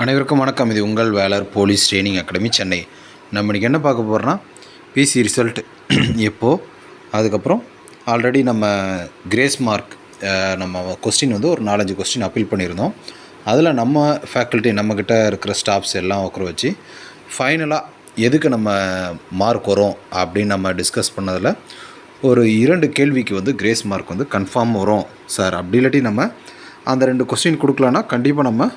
அனைவருக்கும் வணக்கம். இது உங்கள் வேலர் போலீஸ் ட்ரைனிங் அகாடமி சென்னை. நம்ம இன்றைக்கி என்ன பார்க்க போகிறோன்னா பிசி ரிசல்ட் எப்போது அதுக்கப்புறம் ஆல்ரெடி நம்ம கிரேஸ் மார்க் நம்ம கொஸ்டின் வந்து ஒரு நாலஞ்சு கொஸ்டின் அப்பீல் பண்ணியிருந்தோம். அதில் நம்ம ஃபேக்கல்ட்டி நம்மக்கிட்ட இருக்கிற ஸ்டாஃப்ஸ் எல்லாம் உட்கார வச்சு ஃபைனலாக எதுக்கு நம்ம மார்க் வரும் அப்படின்னு நம்ம டிஸ்கஸ் பண்ணதில் ஒரு இரண்டு கேள்விக்கு வந்து கிரேஸ் மார்க் வந்து கன்ஃபார்ம் வரும் சார் அப்படி இல்லாட்டி நம்ம அந்த ரெண்டு கொஸ்டின் கொடுக்கலன்னா கண்டிப்பாக நம்ம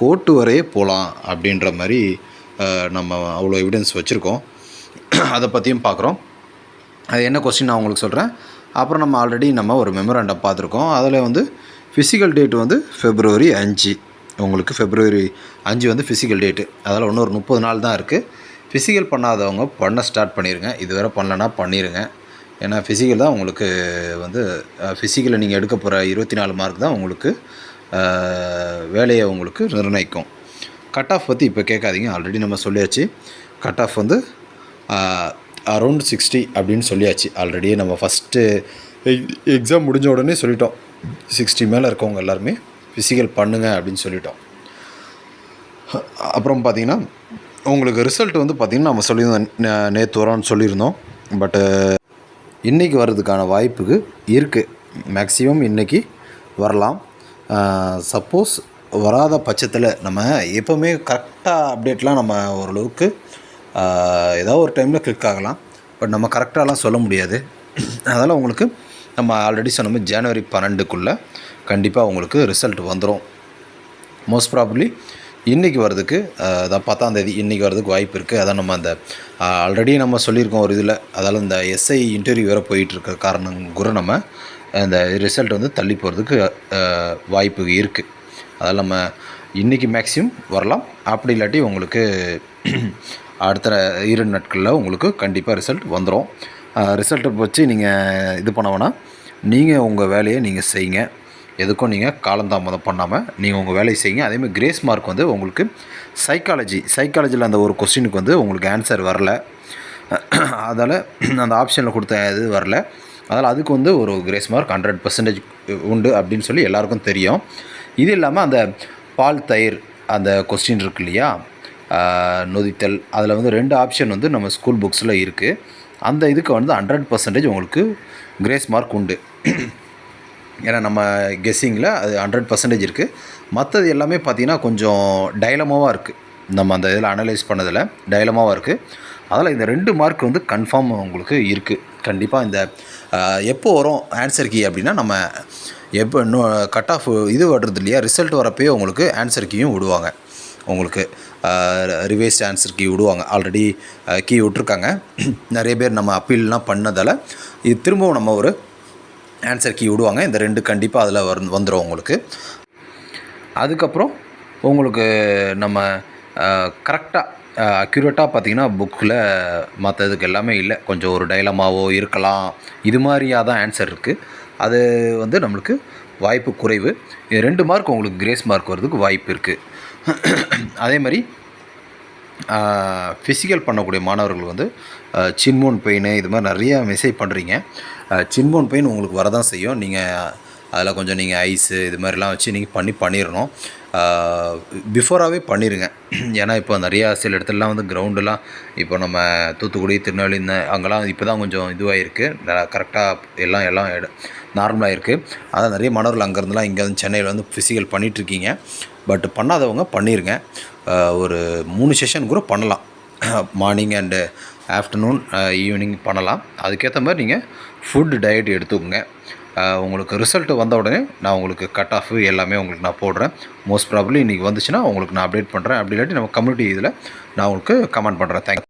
கோர்ட்டு வரையே போகலாம் அப்படின்ற மாதிரி நம்ம அவ்வளோ எவிடன்ஸ் வச்சுருக்கோம். அதை பற்றியும் பார்க்குறோம் அது என்ன கொஸ்டின் நான் உங்களுக்கு சொல்கிறேன் அப்புறம் நம்ம ஆல்ரெடி நம்ம ஒரு மெமராண்டம் பார்த்துருக்கோம் அதில் வந்து ஃபிசிக்கல் டேட் வந்து ஃபெப்ரவரி அஞ்சு. உங்களுக்கு ஃபெப்ரவரி அஞ்சு வந்து ஃபிசிக்கல் டேட்டு அதில் இன்னும் ஒரு முப்பது நாள் தான் இருக்குது ஃபிசிக்கல் பண்ணாதவங்க பண்ண ஸ்டார்ட் பண்ணிடுங்க இதுவரை பண்ணலன்னா பண்ணிடுங்க ஏன்னா ஃபிசிக்கல் தான் உங்களுக்கு வந்து ஃபிசிக்கலில் நீங்கள் எடுக்க போகிற இருபத்தி நாலு மார்க் தான் உங்களுக்கு வேலையை உங்களுக்கு நிர்ணயிக்கும். கட் ஆஃப் பற்றி இப்போ கேட்காதீங்க. ஆல்ரெடி நம்ம சொல்லியாச்சு. கட் ஆஃப் வந்து அரௌண்ட் சிக்ஸ்டி அப்படின்னு சொல்லியாச்சு. ஆல்ரெடி நம்ம ஃபஸ்ட்டு எக்ஸாம் முடிஞ்ச உடனே சொல்லிட்டோம். சிக்ஸ்டி மேலே இருக்கவங்க எல்லாருமே ஃபிசிக்கல் பண்ணுங்க அப்படின்னு சொல்லிட்டோம். அப்புறம் பார்த்திங்கன்னா உங்களுக்கு ரிசல்ட் வந்து பார்த்திங்கன்னா நம்ம சொல்லியிருந்தோம். நேற்று வரோன்னு சொல்லியிருந்தோம். பட்டு இன்றைக்கி வர்றதுக்கான வாய்ப்புக்கு இருக்குது மேக்ஸிமம் இன்றைக்கி வரலாம். சப்போஸ் வராத பட்சத்தில் நம்ம எப்போவுமே கரெக்டாக அப்டேட்லாம் நம்ம ஓரளவுக்கு ஏதாவது ஒரு டைமில் கிளிக் ஆகலாம். பட் நம்ம கரெக்டாலாம் சொல்ல முடியாது. அதனால் உங்களுக்கு நம்ம ஆல்ரெடி சொன்ன மாதிரி ஜனவரி பன்னெண்டுக்குள்ளே கண்டிப்பாக உங்களுக்கு ரிசல்ட் வந்துடும் மோஸ்ட் ப்ராபப்ளி இன்றைக்கி வர்றதுக்கு அதான் பத்தாம் தேதி இன்றைக்கி வர்றதுக்கு வாய்ப்பு இருக்குது அதான் நம்ம அந்த ஆல்ரெடி நம்ம சொல்லியிருக்கோம் ஒரு இதில். அதால் இந்த எஸ்ஐ இன்டர்வியூ வேறு போயிட்டுருக்க காரணம் கூட நம்ம அந்த ரிசல்ட் வந்து தள்ளி போகிறதுக்கு வாய்ப்பு இருக்குது அதால் நம்ம இன்றைக்கி மேக்ஸிமம் வரலாம். அப்படி இல்லாட்டி உங்களுக்கு அடுத்த இரண்டு நாட்களில் உங்களுக்கு கண்டிப்பாக ரிசல்ட் வந்துடும் ரிசல்ட்டை வச்சு நீங்கள் இது பண்ண நீங்கள் உங்கள் வேலையை நீங்கள் செய்யுங்க. எதுக்கும் நீங்கள் காலந்தாமதம் பண்ணாமல் நீங்கள் உங்கள் வேலையை செய்யுங்க. அதேமாதிரி கிரேஸ் மார்க் வந்து உங்களுக்கு சைக்காலஜி சைக்காலஜியில் அந்த ஒரு கொஸ்டினுக்கு வந்து உங்களுக்கு ஆன்சர் வரல. அதால் அந்த ஆப்ஷனில் கொடுத்த இது வரல. அதனால் அதுக்கு வந்து ஒரு கிரேஸ் மார்க் ஹண்ட்ரட் பர்சன்டேஜ் உண்டு அப்படின்னு சொல்லி எல்லாருக்கும் தெரியும். இது இல்லாமல் அந்த பால் தயிர் அந்த கொஸ்டின் இருக்கு இல்லையா? நொதித்தல் அதில் வந்து ரெண்டு ஆப்ஷன் வந்து நம்ம ஸ்கூல் புக்ஸில் இருக்குது அந்த இதுக்கு வந்து ஹண்ட்ரட் பர்சன்டேஜ் உங்களுக்கு கிரேஸ் மார்க் உண்டு. ஏன்னா நம்ம கெஸ்ஸிங்கில் அது ஹண்ட்ரட் பர்சன்டேஜ் இருக்குது மற்றது எல்லாமே பார்த்தீங்கன்னா கொஞ்சம் டைலமாவாக இருக்குது நம்ம அந்த இதில் அனலைஸ் பண்ணதில் டைலமாவாக இருக்குது அதில் இந்த ரெண்டு மார்க் வந்து கன்ஃபார்ம் உங்களுக்கு இருக்குது கண்டிப்பாக இந்த எப்போ வரும் ஆன்சர் கீ அப்படின்னா நம்ம எப்போ இன்னும் கட் ஆஃப் இது வர்றது இல்லையா? ரிசல்ட் வரப்பயே உங்களுக்கு ஆன்சர் கீயும் விடுவாங்க. உங்களுக்கு ரிவைஸ்ட் ஆன்சர் கீ விடுவாங்க. ஆல்ரெடி கீ விட்ருக்காங்க நிறைய பேர் நம்ம அப்பீல்லாம் பண்ணதால் இது திரும்பவும் நம்ம ஒரு ஆன்சர் கீ விடுவாங்க. இந்த ரெண்டு கண்டிப்பாக அதில் வந் வந்துடும் உங்களுக்கு. அதுக்கப்புறம் உங்களுக்கு நம்ம கரெக்டாக அக்யூரேட்டாக பார்த்தீங்கன்னா புக்கில் மற்றதுக்கு எல்லாமே இல்லை. கொஞ்சம் ஒரு டைலமாவோ இருக்கலாம். இது மாதிரியாக தான் ஆன்சர் இருக்குது அது வந்து நம்மளுக்கு வாய்ப்பு குறைவு. இது ரெண்டு மார்க் உங்களுக்கு கிரேஸ் மார்க் வர்றதுக்கு வாய்ப்பு இருக்குது அதே மாதிரி ஃபிசிக்கல் பண்ணக்கூடிய மாணவர்கள் வந்து சின்மோன் பெயின் இது மாதிரி நிறைய மெசேஜ் பண்ணுறீங்க சின்மோன் பெயின் உங்களுக்கு வரதான் செய்யும். நீங்கள் அதில் கொஞ்சம் நீங்கள் ஐஸு இது மாதிரிலாம் வச்சு நீங்கள் பண்ணி பண்ணிடணும் பிஃபோராகவே பண்ணிடுங்க ஏன்னா இப்போ நிறையா சில இடத்துலலாம் வந்து கிரவுண்டெல்லாம் இப்போ நம்ம தூத்துக்குடி திருநெல்வேலி இந்த அங்கெல்லாம் இப்போ தான் கொஞ்சம் இதுவாகிருக்கு கரெக்டாக எல்லாம் எல்லாம் நார்மலாக இருக்குது அதான் நிறைய மாணவர்கள் அங்கேருந்துலாம் இங்கே வந்து சென்னையில் வந்து ஃபிசிக்கல் பண்ணிகிட்ருக்கீங்க பட் பண்ணாதவங்க பண்ணிடுங்க ஒரு மூணு செஷன் கூட பண்ணலாம். மார்னிங் அண்டு ஆஃப்டர்நூன் ஈவினிங் பண்ணலாம். அதுக்கேற்ற மாதிரி நீங்கள் ஃபுட் டயட் எடுத்துக்கோங்க. உங்களுக்கு ரிசல்ட் வந்த உடனே நான் உங்களுக்கு கட் ஆஃப் எல்லாமே உங்களுக்கு நான் போடுறேன். மோஸ்ட் ப்ராப்ளி இன்றைக்கி வந்துச்சுன்னா உங்களுக்கு நான் அப்டேட் பண்ணுறேன் அப்படி இல்லாட்டி நம்ம கம்யூனிட்டி இதில் நான் உங்களுக்கு கமெண்ட் பண்ணுறேன் தேங்க்